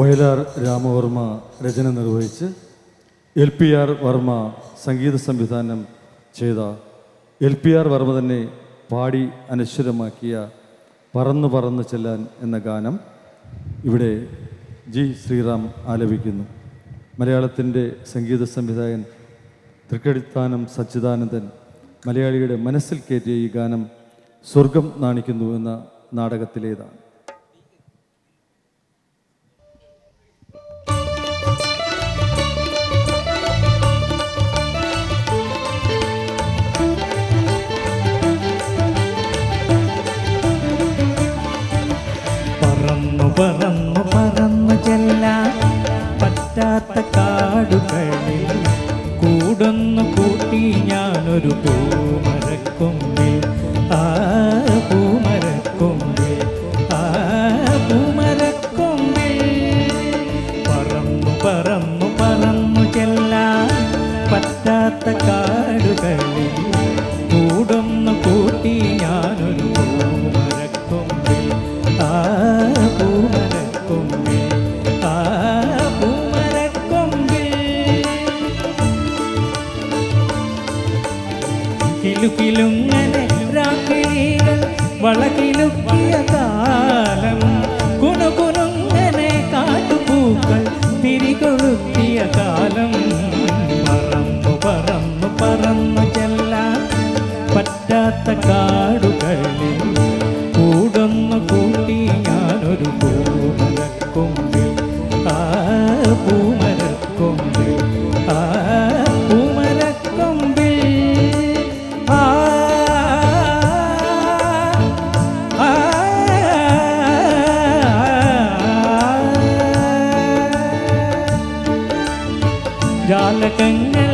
വയലാർ രാമവർമ്മ രചന നിർവഹിച്ച് L P R Varma സംഗീത സംവിധാനം ചെയ്ത എൽ പി ആർ വർമ്മ തന്നെ പാടി അനശ്വരമാക്കിയ പറന്നു പറന്ന് ചെല്ലാൻ എന്ന ഗാനം ഇവിടെ ജി ശ്രീറാം ആലപിക്കുന്നു. മലയാളത്തിന്റെ സംഗീത സംവിധായകൻ തൃക്കടിത്താനം സച്ചിദാനന്ദൻ മലയാളിയുടെ മനസ്സിൽ കയറ്റിയ ഈ ഗാനം സ്വർഗം നാണിക്കുന്നു എന്ന നാടകത്തിലേതാണ്. പറന്നു പറന്നു ചെല്ലാൻ പറ്റാത്ത കാടുകളിൽ കൂടൊന്നു കൂട്ടി ഞാനൊരു പൂമരക്കൊമ്പിൽ കിലുകിലുങ്ങനെ രാക്കിളികൾ വളകിലുക്കിയ കാലം. കുണുകുണുങ്ങനെ കാട്ടുപൂക്കൾ തിരികൊളുത്തിയ കാലം. പറന്നു പറന്നു പറന്നു ചെല്ലാൻ പറ്റാത്ത കാടുകളിൽ காலகங்கள்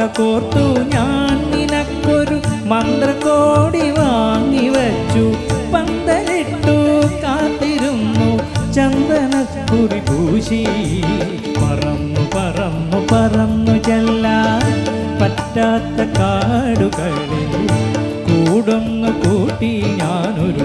മാല കോർത്തു ഞാൻ നിനക്കൊരു മന്ത്രകോടി വാങ്ങി വച്ചു. പന്തലിട്ടു കാത്തിരുന്നു ചന്ദനക്കുറി പൂശി. പറന്നു പറന്നു പറന്നു ചെല്ലാൻ പറ്റാത്ത കാടുകളിൽ കൂടൊന്നു കൂട്ടി ഞാനൊരു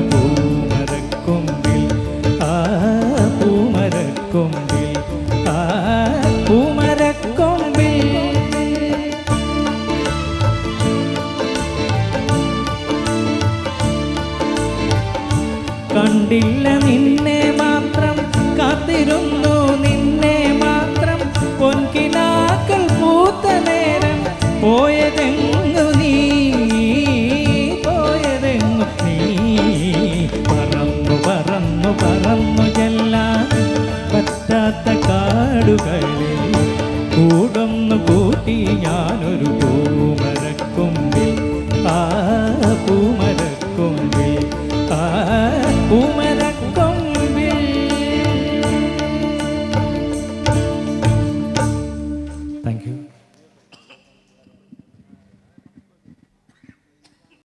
കണ്ടില്ല നിന്നെ മാത്രം. കാത്തിരുന്നു നിന്നെ മാത്രം. പൊൻകിനാക്കൾ പൂത്ത നേരം പോയതെങ്ങു നീ? പോയതെങ്ങു നീ? പറന്നു പറന്നു പറന്നു ചെല്ലാൻ പറ്റാത്ത കാടുകളിൽ കൂടൊന്നു കൂട്ടി. ഞാനൊരു പൂമരക്കുമ്പിൽ ആ